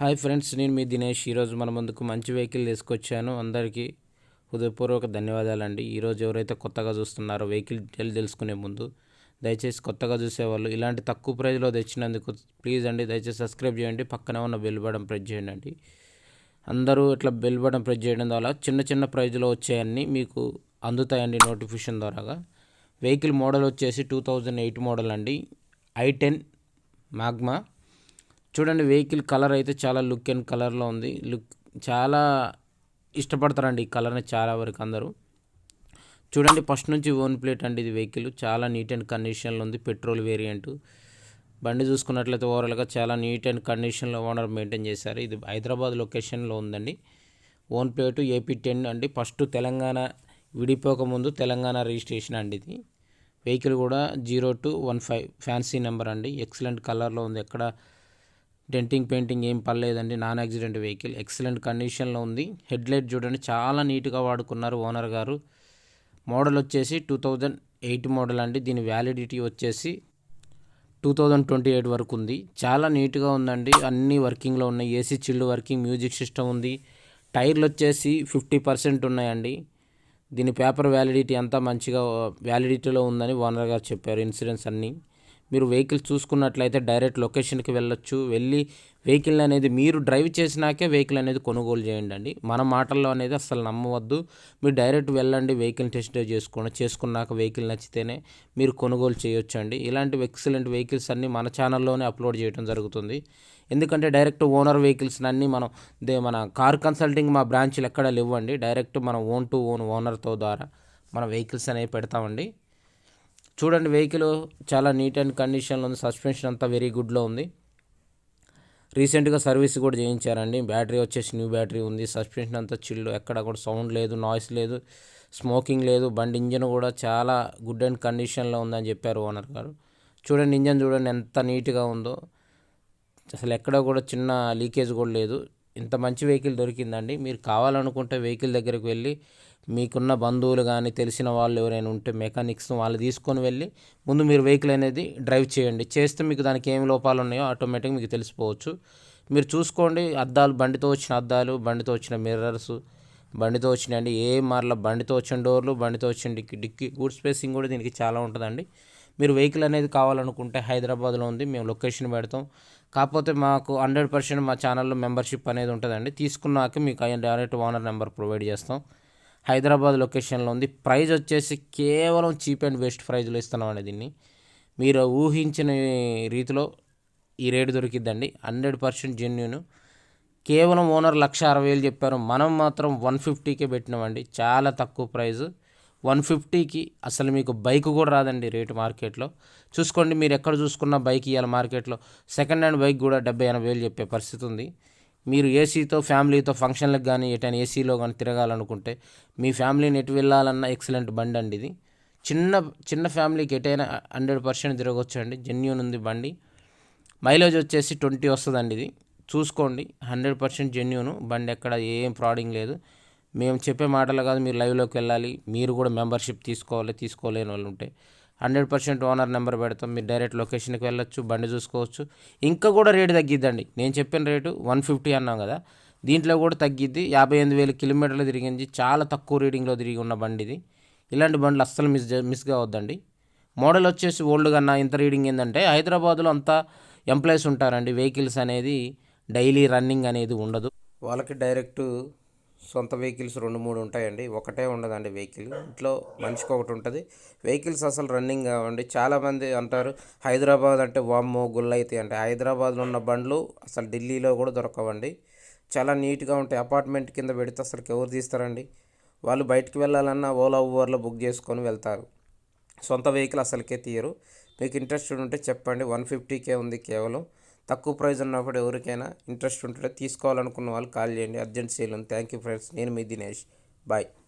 Hi friends నేను మీ దినేష్. ఈరోజు మన ముందుకు మంచి వెహికల్ తీసుకొచ్చాను. అందరికీ హృదయపూర్వక ధన్యవాదాలండి. ఈరోజు ఎవరైతే కొత్తగా చూస్తున్నారో వెహికల్ డీటెయిల్ తెలుసుకునే ముందు దయచేసి కొత్తగా చూసేవాళ్ళు ఇలాంటి తక్కువ ప్రైజ్లో తెచ్చినందుకు ప్లీజ్ అండి దయచేసి సబ్స్క్రైబ్ చేయండి. పక్కనే ఉన్న బెల్ బటన్ ప్రెస్ చేయండి. అండి అందరూ ఇట్లా బెల్ బటన్ ప్రెస్ చేయడం ద్వారా చిన్న చిన్న ప్రైజ్లో వచ్చాయన్నీ మీకు అందుతాయండి నోటిఫికేషన్ ద్వారాగా. వెహికల్ మోడల్ వచ్చేసి టూ థౌజండ్ ఎయిట్ మోడల్ అండి. ఐ టెన్ మ్యాగ్మా చూడండి వెహికల్ కలర్ అయితే చాలా లుక్ అండ్ కలర్లో ఉంది. లుక్ చాలా ఇష్టపడతారండి ఈ కలర్ని చాలా వరకు అందరూ. చూడండి ఫస్ట్ నుంచి ఓన్ ప్లేట్ అండి ఇది వెహికల్. చాలా నీట్ అండ్ కండిషన్లో ఉంది పెట్రోల్ వేరియంట్. బండి చూసుకున్నట్లయితే ఓవరాల్గా చాలా నీట్ అండ్ కండిషన్లో ఓనర్ మెయింటైన్ చేశారు. ఇది హైదరాబాద్ లొకేషన్లో ఉందండి. ఓన్ ప్లేటు ఏపీ టెన్ అండి. ఫస్ట్ తెలంగాణ విడిపోకముందు తెలంగాణ రిజిస్ట్రేషన్ అండి ఇది. వెహికల్ కూడా zero two one five. Fancy number అండి. ఎక్సలెంట్ కలర్లో ఉంది. ఎక్కడ డెంటింగ్ పెయింటింగ్ ఏం పర్లేదండి. Non accident vehicle. ఎక్సలెంట్ కండిషన్లో ఉంది. హెడ్లైట్ చూడండి. చాలా నీట్గా వాడుకున్నారు ఓనర్ గారు. మోడల్ వచ్చేసి టూ థౌజండ్ ఎయిట్ మోడల్ అండి. దీని వ్యాలిడిటీ వచ్చేసి టూ థౌజండ్ ట్వంటీ ఎయిట్ వరకు ఉంది. చాలా నీట్గా ఉందండి. అన్నీ వర్కింగ్లో ఉన్నాయి. AC chilled working music system ఉంది. టైర్లు వచ్చేసి ఫిఫ్టీ పర్సెంట్ ఉన్నాయండి. దీని పేపర్ వ్యాలిడిటీ అంతా మంచిగా వ్యాలిడిటీలో ఉందని ఓనర్ గారు చెప్పారు. ఇన్సూరెన్స్ అన్నీ. మీరు వెహికల్ చూసుకున్నట్లయితే డైరెక్ట్ లొకేషన్కి వెళ్ళొచ్చు. వెళ్ళి వెహికల్ అనేది మీరు డ్రైవ్ చేసినాకే వెహికల్ అనేది కొనుగోలు చేయండి అండి. మన మాటల్లో అనేది అసలు నమ్మవద్దు. మీరు డైరెక్ట్ వెళ్ళండి వెహికల్ టెస్ట్ డ్రైవ్ చేసుకోండి. చేసుకున్నాక వెహికల్ నచ్చితేనే మీరు కొనుగోలు చేయొచ్చు అండి. ఇలాంటి ఎక్సలెంట్ వెహికల్స్ అన్నీ మన ఛానల్లోనే అప్లోడ్ చేయడం జరుగుతుంది. ఎందుకంటే డైరెక్ట్ ఓనర్ వెహికల్స్ అన్నీ మనం దే మన కార్ కన్సల్టింగ్ మా బ్రాంచ్లు ఎక్కడ లేవండి. డైరెక్ట్ మనం ఓన్ టు ఓన్ ఓనర్తో ద్వారా మన వెహికల్స్ అనేవి పెడతామండి. చూడండి వెహికల్ చాలా నీట్ అండ్ కండిషన్లో ఉంది. సస్పెన్షన్ అంతా వెరీ గుడ్లో ఉంది. రీసెంట్గా సర్వీస్ కూడా చేయించారండి. బ్యాటరీ వచ్చేసి న్యూ బ్యాటరీ ఉంది. సస్పెన్షన్ అంతా చిల్లు. ఎక్కడ కూడా సౌండ్ లేదు నాయిస్ లేదు స్మోకింగ్ లేదు. బండి ఇంజన్ కూడా చాలా గుడ్ అండ్ కండిషన్లో ఉందని చెప్పారు ఓనర్ గారు. చూడండి ఇంజన్ చూడండి ఎంత నీట్గా ఉందో. అసలు ఎక్కడ కూడా చిన్న లీకేజ్ కూడా లేదు. ఇంత మంచి వెహికల్ దొరికిందండి. మీరు కావాలనుకుంటే వెహికల్ దగ్గరికి వెళ్ళి మీకున్న బంధువులు కానీ తెలిసిన వాళ్ళు ఎవరైనా ఉంటే మెకానిక్స్ వాళ్ళు తీసుకొని వెళ్ళి ముందు మీరు వెహికల్ అనేది డ్రైవ్ చేయండి. చేస్తే మీకు దానికి ఏం లోపాలు ఉన్నాయో ఆటోమేటిక్ మీకు తెలిసిపోవచ్చు. మీరు చూసుకోండి అద్దాలు బండితో వచ్చిన అద్దాలు బండితో వచ్చిన మిర్రర్స్ బండితో వచ్చినాయండి ఏ మరల బండితో వచ్చిన డోర్లు బండితో వచ్చిన డిక్కి డిక్కి గుడ్ స్పేసింగ్ కూడా దీనికి చాలా ఉంటుందండి. మీరు వెహికల్ అనేది కావాలనుకుంటే హైదరాబాద్లో ఉంది మేము లొకేషన్ పెడతాం. కాకపోతే మాకు హండ్రెడ్ పర్సెంట్ మా ఛానల్లో మెంబర్షిప్ అనేది ఉంటుందండి. తీసుకున్నాక మీకు డైరెక్ట్ ఓనర్ నెంబర్ ప్రొవైడ్ చేస్తాం. హైదరాబాద్ లొకేషన్లో ఉంది. ప్రైజ్ వచ్చేసి కేవలం చీప్ అండ్ బెస్ట్ ప్రైజ్లో ఇస్తున్నామండి దీన్ని. మీరు ఊహించిన రీతిలో ఈ రేటు దొరికిద్దండి. Hundred percent genuine. కేవలం ఓనర్ లక్ష అరవై వేలు చెప్పారు. మనం మాత్రం వన్ ఫిఫ్టీకే పెట్టినామండి. చాలా తక్కువ ప్రైజ్. వన్ ఫిఫ్టీకి అసలు మీకు బైక్ కూడా రాదండి రేటు మార్కెట్లో. చూసుకోండి మీరు ఎక్కడ చూసుకున్న బైక్ ఇవ్వాలి మార్కెట్లో. సెకండ్ హ్యాండ్ బైక్ కూడా డెబ్బై ఎనభై వేలు చెప్పే పరిస్థితి ఉంది. మీరు ఏసీతో ఫ్యామిలీతో ఫంక్షన్లకు కానీ ఎటైనా ఏసీలో కానీ తిరగాలనుకుంటే మీ ఫ్యామిలీని ఎటు వెళ్ళాలన్నా ఎక్సలెంట్ బండి అండి ఇది. చిన్న చిన్న ఫ్యామిలీకి ఎటైనా హండ్రెడ్ పర్సెంట్ తిరగొచ్చు అండి జెన్యున్ ఉంది బండి. మైలేజ్ వచ్చేసి ట్వంటీ వస్తుందండి ఇది. చూసుకోండి హండ్రెడ్ పర్సెంట్ జెన్యున్. బండి ఎక్కడ ఏం ఫ్రాడింగ్ లేదు. మేము చెప్పే మాటలు కాదు మీరు లైవ్లోకి వెళ్ళాలి. మీరు కూడా మెంబర్షిప్ తీసుకోవాలి తీసుకోలేని వాళ్ళు ఉంటే. హండ్రెడ్ పర్సెంట్ ఓనర్ నెంబర్ పెడతాం. మీరు డైరెక్ట్ లొకేషన్కి వెళ్ళొచ్చు బండి చూసుకోవచ్చు. ఇంకా కూడా రేటు తగ్గిద్దండి. నేను చెప్పిన రేటు వన్ ఫిఫ్టీ అన్నాం కదా. దీంట్లో కూడా తగ్గిద్ది. యాభై ఎనిమిది వేల కిలోమీటర్లు తిరిగింది. చాలా తక్కువ రీడింగ్లో తిరిగి ఉన్న బండి ఇది ఇలాంటి బండ్లు అస్సలు మిస్ మిస్ కావద్దండి. మోడల్ వచ్చేసి ఓల్డ్ కన్నా ఇంత రీడింగ్ ఏంటంటే హైదరాబాద్లో అంతా ఎంప్లాయీస్ ఉంటారండి. వెహికల్స్ అనేది డైలీ రన్నింగ్ అనేది ఉండదు. వాళ్ళకి డైరెక్ట్ సొంత వెహికల్స్ రెండు మూడు ఉంటాయండి. ఒకటే ఉండదండి వెహికల్. ఇంట్లో మనిషికి ఒకటి ఉంటుంది. వెహికల్స్ అసలు రన్నింగ్ కావండి. చాలామంది అంటారు హైదరాబాద్ అంటే వామ్మో గుళ్ళైతే అంటే. హైదరాబాద్లో ఉన్న బండ్లు అసలు ఢిల్లీలో కూడా దొరకవండి. చాలా నీట్గా ఉంటాయి. అపార్ట్మెంట్ కింద పెడితే అసలు ఎవరు తీస్తారండి? వాళ్ళు బయటికి వెళ్ళాలన్నా ఓలా ఓవర్లో బుక్ చేసుకొని వెళ్తారు. సొంత వెహికల్ అసలుకే తీయరు. మీకు ఇంట్రెస్ట్ ఉంటే చెప్పండి. వన్ ఫిఫ్టీకే ఉంది కేవలం. తక్కువ ప్రైజ్ ఉన్నప్పుడు ఎవరికైనా ఇంట్రెస్ట్ ఉంటే తీసుకోవాలనుకున్న వాళ్ళు కాల్ చేయండి. అర్జెంట్ సేల్ ఉంది. Thank you friends. నేను మీ దినేష్. బాయ్.